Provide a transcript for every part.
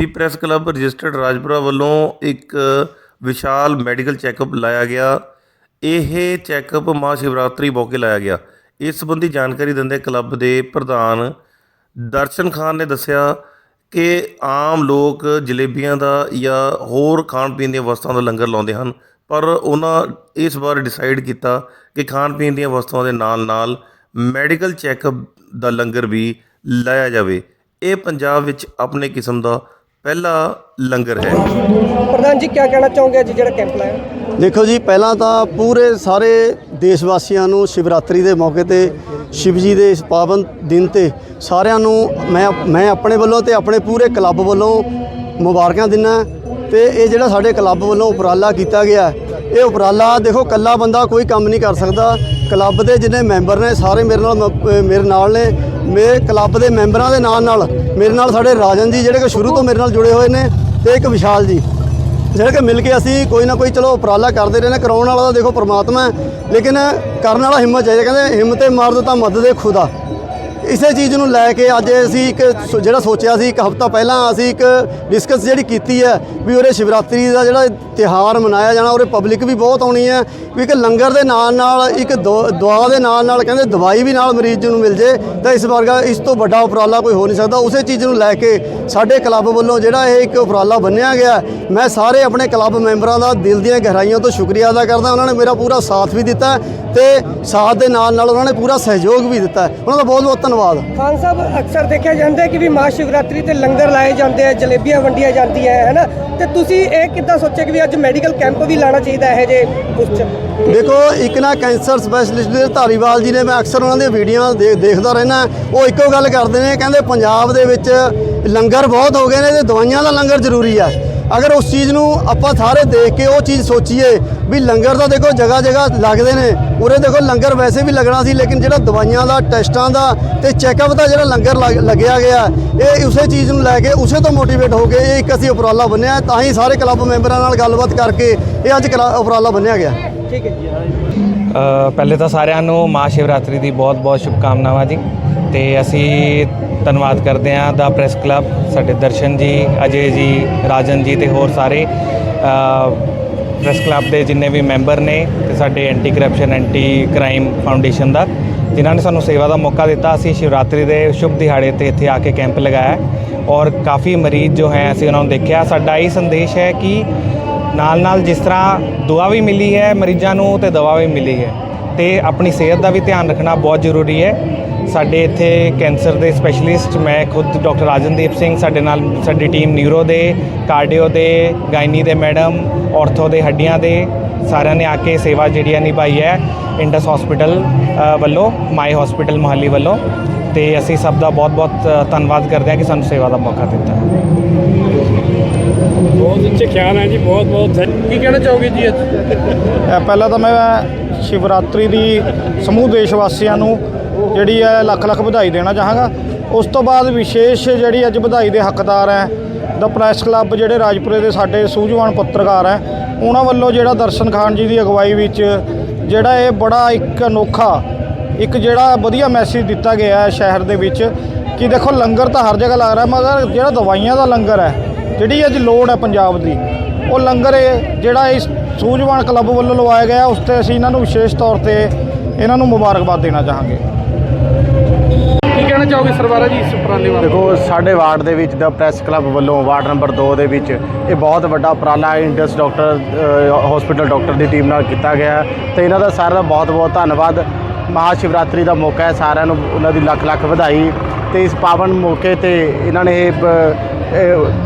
ਦੀ press club registered Rajpura ਵੱਲੋਂ ਇੱਕ ਵਿਸ਼ਾਲ medical checkup ਲਾਇਆ ਗਿਆ। ਇਹ ਚੈੱਕਅਪ ਮਹਾਸ਼ਿਵਰਾਤਰੀ ਮੌਕੇ ਲਾਇਆ ਗਿਆ। ਇਸ ਸੰਬੰਧੀ ਜਾਣਕਾਰੀ ਦਿੰਦੇ ਕਲੱਬ ਦੇ ਪ੍ਰਧਾਨ ਦਰਸ਼ਨ ਖਾਨ ਨੇ ਦੱਸਿਆ ਕਿ ਆਮ ਲੋਕ ਜਲੇਬੀਆਂ ਦਾ ਜਾਂ ਹੋਰ ਖਾਣ ਪੀਣ ਦੀਆਂ ਵਸਤਾਂ ਦਾ ਲੰਗਰ ਲਾਉਂਦੇ ਹਨ, ਪਰ ਉਹਨਾਂ ਇਸ ਵਾਰ ਡਿਸਾਈਡ ਕੀਤਾ ਕਿ ਖਾਣ ਪੀਣ ਦੀਆਂ ਵਸਤਾਂ ਦੇ ਨਾਲ ਨਾਲ ਮੈਡੀਕਲ ਚੈੱਕਅਪ ਦਾ ਲੰਗਰ ਵੀ ਲਾਇਆ ਜਾਵੇ। ਇਹ ਪੰਜਾਬ ਵਿੱਚ ਆਪਣੇ ਕਿਸਮ ਦਾ ਪਹਿਲਾ ਲੰਗਰ ਹੈ। ਪ੍ਰਧਾਨ ਜੀ ਕੀ ਕਹਿਣਾ ਚਾਹੋਗੇ ਅੱਜ ਜਿਹੜਾ ਕੈਂਪ ਲਾਇਆ? ਦੇਖੋ ਜੀ ਪਹਿਲਾਂ ਤਾਂ ਪੂਰੇ ਸਾਰੇ ਦੇਸ਼ ਵਾਸੀਆਂ ਨੂੰ ਸ਼ਿਵਰਾਤਰੀ ਦੇ ਮੌਕੇ ਤੇ ਸ਼ਿਵ ਜੀ ਦੇ ਇਸ ਪਾਵਨ ਦਿਨ ਤੇ ਸਾਰਿਆਂ ਨੂੰ ਮੈਂ ਮੈਂ ਆਪਣੇ ਵੱਲੋਂ ਤੇ ਆਪਣੇ ਪੂਰੇ ਕਲੱਬ ਵੱਲੋਂ ਮੁਬਾਰਕਾਂ ਦਿੰਦਾ ਤੇ ਇਹ ਜਿਹੜਾ ਸਾਡੇ ਕਲੱਬ ਵੱਲੋਂ ਉਪਰਾਲਾ ਕੀਤਾ ਗਿਆ ਇਹ ਉਪਰਾਲਾ ਦੇਖੋ ਕੱਲਾ ਬੰਦਾ ਕੋਈ ਕੰਮ ਨਹੀਂ ਕਰ ਸਕਦਾ। ਕਲੱਬ ਦੇ ਜਿੰਨੇ ਮੈਂਬਰ ਨੇ ਸਾਰੇ ਮੇਰੇ ਨਾਲ ਮ- ਮੇਰੇ ਨਾਲ ਨੇ ਮੇਰੇ ਕਲੱਬ ਦੇ ਮੈਂਬਰਾਂ ਦੇ ਨਾਲ ਨਾਲ ਮੇਰੇ ਨਾਲ ਸਾਡੇ ਰਾਜਨ ਜੀ ਜਿਹੜੇ ਕਿ ਸ਼ੁਰੂ ਤੋਂ ਮੇਰੇ ਨਾਲ ਜੁੜੇ ਹੋਏ ਨੇ ਤੇ ਇੱਕ ਵਿਸ਼ਾਲ ਜੀ। ਜਿਹੜੇ ਕਿ ਮਿਲ ਕੇ ਅਸੀਂ ਕੋਈ ਨਾ ਕੋਈ ਚਲੋ ਉਪਰਾਲਾ ਕਰਦੇ ਰਹਿੰਦੇ ਕਰਾਉਣ ਵਾਲਾ ਤਾਂ ਦੇਖੋ ਪ੍ਰਮਾਤਮਾ ਹੈ, ਲੇਕਿਨ ਕਰਨ ਵਾਲਾ ਹਿੰਮਤ ਚਾਹੀਦਾ, ਕਹਿੰਦੇ ਹਿੰਮਤੇ ਮਾਰ ਤਾਂ ਮਦਦ ਦੇ ਖੁਦਾ। ਇਸੇ ਚੀਜ਼ ਨੂੰ ਲੈ ਕੇ ਅੱਜ ਅਸੀਂ ਇੱਕ ਸੋ- ਜਿਹੜਾ ਸੋਚਿਆ ਸੀ, ਇੱਕ ਹਫਤਾ ਪਹਿਲਾਂ ਅਸੀਂ ਇੱਕ ਡਿਸਕਸ ਜਿਹੜੀ ਕੀਤੀ ਹੈ ਵੀ ਉਰੇ ਸ਼ਿਵਰਾਤਰੀ ਦਾ ਜਿਹੜਾ ਤਿਹਾਰ ਮਨਾਇਆ ਜਾਣਾ, ਉਰੇ ਪਬਲਿਕ ਵੀ ਬਹੁਤ ਆਉਣੀ ਹੈ, ਵੀ ਇੱਕ ਲੰਗਰ ਦੇ ਨਾਲ ਨਾਲ, ਇੱਕ ਦੁ- ਦੁਆ ਦੇ ਨਾਲ ਨਾਲ ਕਹਿੰਦੇ ਦਵਾਈ ਵੀ ਨਾਲ ਮਰੀਜ਼ ਨੂੰ ਮਿਲ ਜੇ, ਤਾਂ ਇਸ ਵਰਗਾ ਇਸ ਤੋਂ ਵੱਡਾ ਉਪਰਾਲਾ ਕੋਈ ਹੋ ਨਹੀਂ ਸਕਦਾ। ਉਸੇ ਚੀਜ਼ ਨੂੰ ਲੈ ਕੇ ਸਾਡੇ ਕਲੱਬ ਵੱਲੋਂ ਜਿਹੜਾ ਇਹ ਇੱਕ ਉਪਰਾਲਾ ਬੰਨਿਆ ਗਿਆ ਮੈਂ ਸਾਰੇ ਆਪਣੇ ਕਲੱਬ ਮੈਂਬਰਾਂ ਦਾ ਦਿਲ ਦੀਆਂ ਗਹਿਰਾਈਆਂ ਤੋਂ ਸ਼ੁਕਰੀਆ ਅਦਾ ਕਰਦਾ ਉਹਨਾਂ ਨੇ ਮੇਰਾ ਪੂਰਾ ਸਾਥ ਵੀ ਦਿੱਤਾ ਤੇ ਸਾਥ ਦੇ ਨਾਲ ਨਾਲ ਉਹਨਾਂ ਨੇ ਪੂਰਾ ਸਹਿਯੋਗ ਵੀ ਦਿੱਤਾ। ਉਹਨਾਂ ਦਾ ਬਹੁਤ ਬਹੁਤ ਧੰਨਵਾਦ। ਖਾਨ ਸਾਹਿਬ ਅਕਸਰ ਦੇਖਿਆ ਜਾਂਦਾ ਕਿ ਵੀ ਮਹਾ ਸ਼ਿਵਰਾਤਰੀ ਤੇ ਲੰਗਰ ਲਾਏ ਜਾਂਦੇ ਆ ਜਲੇਬੀਆਂ ਵੰਡੀਆਂ ਜਾਂਦੀਆਂ ਹੈ ਹੈਨਾ ਤੇ ਤੁਸੀਂ ਇਹ ਕਿੱਦਾਂ ਸੋਚਿਆ ਕਿ ਵੀ ਅੱਜ ਮੈਡੀਕਲ ਕੈਂਪ ਵੀ ਲਾਣਾ ਚਾਹੀਦਾ ਹੈ ਜੇ ਚ? ਦੇਖੋ ਇੱਕ ਨਾ ਕੈਂਸਰ ਸਪੈਸ਼ਲਿਸਟ ਦੇ ਧਾਰੀਵਾਲ ਜੀ ਨੇ ਮੈਂ ਅਕਸਰ ਉਹਨਾਂ ਦੀਆਂ ਵੀਡੀਓ ਦੇ- ਦੇਖਦਾ ਰਹਿਣਾ ਉਹ ਇੱਕੋ ਗੱਲ ਕਰਦੇ ਨੇ ਕਹਿੰਦੇ ਪੰਜਾਬ ਦੇ ਵਿੱਚ ਲੰਗਰ ਬਹੁਤ ਹੋ ਗਏ ਨੇ ਤੇ ਦਵਾਈਆਂ ਦਾ ਲੰਗਰ ਜ਼ਰੂਰੀ ਆ। ਅਗਰ ਉਸ ਚੀਜ਼ ਨੂੰ ਆਪਾਂ ਸਾਰੇ ਦੇਖ ਕੇ ਉਹ ਚੀਜ਼ ਸੋਚੀਏ ਵੀ ਲੰਗਰ ਤਾਂ ਦੇਖੋ ਜਗ੍ਹਾ ਜਗ੍ਹਾ ਲੱਗਦੇ ਨੇ, ਉਰੇ ਦੇਖੋ ਲੰਗਰ ਵੈਸੇ ਵੀ ਲੱਗਣਾ ਸੀ, ਲੇਕਿਨ ਜਿਹੜਾ ਦਵਾਈਆਂ ਦਾ, ਟੈਸਟਾਂ ਦਾ ਤੇ ਚੈੱਕਅਪ ਦਾ ਜਿਹੜਾ ਲੰਗਰ ਲੱਗ- ਲੱਗਿਆ ਗਿਆ, ਇਹ ਉਸੇ ਚੀਜ਼ ਨੂੰ ਲੈ ਕੇ ਉਸੇ ਤੋਂ ਮੋਟੀਵੇਟ ਹੋ ਕੇ ਇਹ ਇੱਕ ਅਸੀਂ ਉਪਰਾਲਾ ਬੰਨਿਆ, ਤਾਂ ਹੀ ਸਾਰੇ ਕਲੱਬ ਮੈਂਬਰਾਂ ਨਾਲ ਗੱਲਬਾਤ ਕਰਕੇ ਇਹ ਅੱਜ ਕਲਾ- ਉਪਰਾਲਾ ਬੰਨਿਆ ਗਿਆ। ਠੀਕ ਹੈ ਪਹਿਲੇ ਤਾਂ ਸਾਰਿਆਂ ਨੂੰ ਮਹਾ ਸ਼ਿਵਰਾਤਰੀ ਦੀ ਬਹੁਤ-ਬਹੁਤ ਸ਼ੁਭਕਾਮਨਾਵਾਂ ਜੀ। ਤੇ ਅਸੀਂ ਧੰਨਵਾਦ ਕਰਦੇ ਹਾਂ ਦਾ ਪ੍ਰੈਸ ਕਲੱਬ, ਸਾਡੇ ਦਰਸ਼ਨ ਜੀ, ਅਜੇ ਜੀ, ਰਾਜਨ ਜੀ ਤੇ ਹੋਰ ਸਾਰੇ ਪ੍ਰੈਸ ਕਲੱਬ ਦੇ ਜਿੰਨੇ ਵੀ ਮੈਂਬਰ ਨੇ ਤੇ ਸਾਡੇ anti corruption anti crime foundation ਦਾ, ਜਿਨ੍ਹਾਂ ਨੇ ਸਾਨੂੰ ਸੇਵਾ ਦਾ ਮੌਕਾ ਦਿੱਤਾ, ਅਸੀਂ ਸ਼ਿਵਰਾਤਰੀ ਦੇ ਸ਼ੁਭ ਦਿਹਾੜੇ ਤੇ ਇੱਥੇ ਆ ਕੇ ਕੈਂਪ ਲਗਾਇਆ ਔਰ ਕਾਫੀ ਮਰੀਜ਼ ਜੋ ਹੈ ਅਸੀਂ ਉਹਨਾਂ ਨੂੰ ਦੇਖਿਆ। ਸਾਡਾ ਇਹ ਸੰਦੇਸ਼ ਹੈ ਕਿ ਨਾਲ ਨਾਲ ਜਿਸ ਤਰ੍ਹਾਂ ਦੁਆ ਵੀ ਮਿਲੀ ਹੈ ਮਰੀਜ਼ਾਂ ਨੂੰ ਤੇ ਦਵਾ ਵੀ ਮਿਲੀ ਹੈ ਤੇ ਆਪਣੀ ਸਿਹਤ ਦਾ ਵੀ ਧਿਆਨ ਰੱਖਣਾ ਬਹੁਤ ਜ਼ਰੂਰੀ ਹੈ। ਸਾਡੇ ਇੱਥੇ ਕੈਂਸਰ ਦੇ ਸਪੈਸ਼ਲਿਸਟ ਮੈਂ ਖੁਦ ਡਾਕਟਰ ਰਾਜਨਦੀਪ ਸਿੰਘ, ਸਾਡੇ ਨਾਲ ਸਾਡੀ ਟੀਮ ਨਿਊਰੋ ਦੇ, ਕਾਰਡੀਓ ਦੇ, ਗਾਇਨੀ ਦੇ ਮੈਡਮ, ਔਰਥੋ ਦੇ, ਹੱਡੀਆਂ ਦੇ, ਸਾਰਿਆਂ ਨੇ ਆ ਕੇ ਸੇਵਾ ਜਿਹੜੀ ਹੈ ਨਿਭਾਈ ਹੈ ਇੰਡਸ ਹਸਪੀਟਲ ਵੱਲੋਂ, ਮਾਈ ਹਸਪੀਟਲ ਮੋਹਾਲੀ ਵੱਲੋਂ। ਤੇ ਅਸੀਂ ਸਭ ਦਾ ਬਹੁਤ-ਬਹੁਤ ਧੰਨਵਾਦ ਕਰਦੇ ਹਾਂ ਕਿ ਸਾਨੂੰ ਸੇਵਾ ਦਾ ਮੌਕਾ ਦਿੱਤਾ। ਬਹੁਤ ਅੱਛੇ ਖਿਆਲ ਹੈ ਜੀ ਬਹੁਤ ਬਹੁਤ ਕੀ ਕਹਿਣਾ ਚਾਹੋਗੇ ਜੀ ਅੱਜ? ਪਹਿਲਾਂ ਤਾਂ ਮੈਂ ਸ਼ਿਵਰਾਤਰੀ ਦੀ ਸਮੂਹ ਦੇਸ਼ ਵਾਸੀਆਂ ਨੂੰ ਜਿਹੜੀ ਹੈ ਲੱਖ ਲੱਖ ਵਧਾਈ ਦੇਣਾ ਚਾਹਾਂਗਾ। ਉਸ ਤੋਂ ਬਾਅਦ ਵਿਸ਼ੇਸ਼ ਜਿਹੜੀ ਅੱਜ ਵਧਾਈ ਦੇ ਹੱਕਦਾਰ ਹੈ ਦਾ ਪ੍ਰੈਸ ਕਲੱਬ ਜਿਹੜੇ ਰਾਜਪੁਰੇ ਦੇ ਸਾਡੇ ਸੂਝਵਾਨ ਪੱਤਰਕਾਰ ਹੈ ਉਹਨਾਂ ਵੱਲੋਂ ਜਿਹੜਾ ਦਰਸ਼ਨ ਖਾਨ ਜੀ ਦੀ ਅਗਵਾਈ ਵਿੱਚ ਜਿਹੜਾ ਇਹ ਬੜਾ ਇੱਕ ਅਨੋਖਾ ਇੱਕ ਜਿਹੜਾ ਵਧੀਆ ਮੈਸੇਜ ਦਿੱਤਾ ਗਿਆ ਹੈ ਸ਼ਹਿਰ ਦੇ ਵਿੱਚ ਕਿ ਦੇਖੋ ਲੰਗਰ ਤਾਂ ਹਰ ਜਗ੍ਹਾ ਲੱਗ ਰਿਹਾ ਮਗਰ ਜਿਹੜਾ ਦਵਾਈਆਂ ਦਾ ਲੰਗਰ ਹੈ ਜਿਹੜੀ ਅੱਜ ਲੋੜ ਹੈ ਪੰਜਾਬ ਦੀ ਉਹ ਲੰਗਰ ਜਿਹੜਾ ਇਸ ਸੂਝਵਾਨ ਕਲੱਬ ਵੱਲੋਂ ਲਵਾਇਆ ਗਿਆ ਉਸ ਤੇ ਅਸੀਂ ਇਹਨਾਂ ਨੂੰ ਵਿਸ਼ੇਸ਼ ਤੌਰ ਤੇ ਇਹਨਾਂ ਨੂੰ ਮੁਬਾਰਕਬਾਦ ਦੇਣਾ ਚਾਹਾਂਗੇ। ਕੀ ਕਹਿਣਾ ਚਾਹੋਗੇ ਸਰਵਾਰਾ ਜੀ ਇਸ ਉਪਰਾਲੇ ਬਾਰੇ? ਦੇਖੋ ਸਾਡੇ ਵਾਰਡ ਦੇ ਵਿੱਚ ਦਾ ਪ੍ਰੈਸ ਕਲੱਬ ਵੱਲੋਂ ਵਾਰਡ ਨੰਬਰ 2 ਦੇ ਵਿੱਚ ਇਹ ਬਹੁਤ ਵੱਡਾ ਉਪਰਾਲਾ ਇੰਡਸ ਡਾਕਟਰ ਹਸਪੀਟਲ ਡਾਕਟਰ ਦੀ ਟੀਮ ਨਾਲ ਕੀਤਾ ਗਿਆ ਹੈ। ਤੇ ਇਹਨਾਂ ਦਾ ਸਾਰਿਆਂ ਦਾ ਬਹੁਤ ਬਹੁਤ ਧੰਨਵਾਦ। ਮਹਾ ਸ਼ਿਵਰਾਤਰੀ ਦਾ ਮੌਕਾ ਹੈ, ਸਾਰਿਆਂ ਨੂੰ ਉਹਨਾਂ ਦੀ ਲੱਖ ਲੱਖ ਵਧਾਈ ਤੇ ਇਸ ਪਾਵਨ ਮੌਕੇ ਤੇ ਇਹਨਾਂ ਨੇ ਇਹ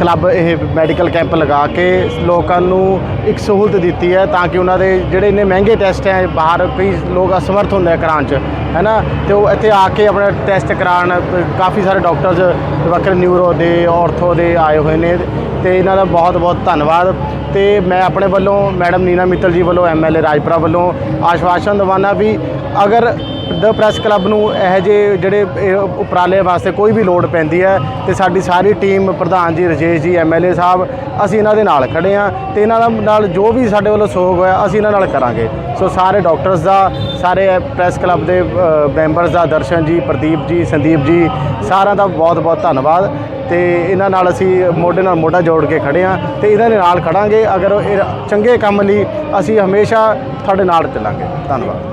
ਕਲੱਬ, ਇਹ ਮੈਡੀਕਲ ਕੈਂਪ ਲਗਾ ਕੇ ਲੋਕਾਂ ਨੂੰ ਇੱਕ ਸਹੂਲਤ ਦਿੱਤੀ ਹੈ ਤਾਂ ਕਿ ਉਹਨਾਂ ਦੇ ਜਿਹੜੇ ਇੰਨੇ ਮਹਿੰਗੇ ਟੈਸਟ ਹੈ, ਬਾਹਰ ਕਈ ਲੋਕ ਅਸਮਰਥ ਹੁੰਦੇ ਆ ਕਰਾਉਣ 'ਚ, ਹੈ ਨਾ? ਤੇ ਉਹ ਇੱਥੇ ਆ ਕੇ ਆਪਣਾ ਟੈਸਟ ਕਰਾਉਣ, ਕਾਫੀ ਸਾਰੇ ਡਾਕਟਰਸ ਵਕਰ ਨਿਊਰੋ ਦੇ ਆਰਥੋ ਦੇ ਆਏ ਹੋਏ ਨੇ ਤੇ ਇਹਨਾਂ ਦਾ ਬਹੁਤ ਬਹੁਤ ਧੰਨਵਾਦ ਤੇ ਮੈਂ ਆਪਣੇ ਵੱਲੋਂ ਮੈਡਮ ਨੀਨਾ ਮਿੱਤਲ ਜੀ ਵੱਲੋਂ ਐਮਐਲਏ ਰਾਜਪੁਰਾ ਵੱਲੋਂ ਆਸ਼ਵਾਸਨ ਦਵਾਨਾ ਵੀ ਅਗਰ ਦ ਪ੍ਰੈਸ ਕਲੱਬ ਨੂੰ ਇਹ ਜਿਹੇ ਜਿਹੜੇ ਉਪਰਾਲੇ ਵਾਸਤੇ ਕੋਈ ਵੀ ਲੋੜ ਪੈਂਦੀ ਹੈ ਤੇ ਸਾਡੀ ਸਾਰੀ ਟੀਮ ਪ੍ਰਧਾਨ ਜੀ ਰਜੇਸ਼ ਜੀ ਐਮਐਲਏ ਸਾਹਿਬ, ਅਸੀਂ ਇਹਨਾਂ ਦੇ ਨਾਲ ਖੜੇ ਆ ਤੇ ਇਹਨਾਂ ਨਾਲ ਜੋ ਵੀ ਸਾਡੇ ਵੱਲੋਂ ਸਹਿਯੋਗ ਹੋਇਆ ਅਸੀਂ ਇਹਨਾਂ ਨਾਲ ਕਰਾਂਗੇ। ਸੋ ਸਾਰੇ ਡਾਕਟਰਸ ਦਾ, ਸਾਰੇ ਪ੍ਰੈਸ ਕਲੱਬ ਦੇ ਮੈਂਬਰਸ ਦਾ, ਦਰਸ਼ਨ ਜੀ, ਪ੍ਰਦੀਪ ਜੀ, ਸੰਦੀਪ ਜੀ, ਸਾਰਿਆਂ ਦਾ ਬਹੁਤ ਬਹੁਤ ਧੰਨਵਾਦ ਤੇ ਇਹਨਾਂ ਨਾਲ ਅਸੀਂ ਮੋਢੇ ਨਾਲ ਮੋਢਾ ਜੋੜ ਕੇ ਖੜੇ ਆ ਤੇ ਇਹਨਾਂ ਦੇ ਨਾਲ ਖੜਾਂਗੇ, ਅਗਰ ਇਹ ਚੰਗੇ ਕੰਮ ਲਈ ਅਸੀਂ ਹਮੇਸ਼ਾ ਤੁਹਾਡੇ ਨਾਲ ਚੱਲਾਂਗੇ। ਧੰਨਵਾਦ।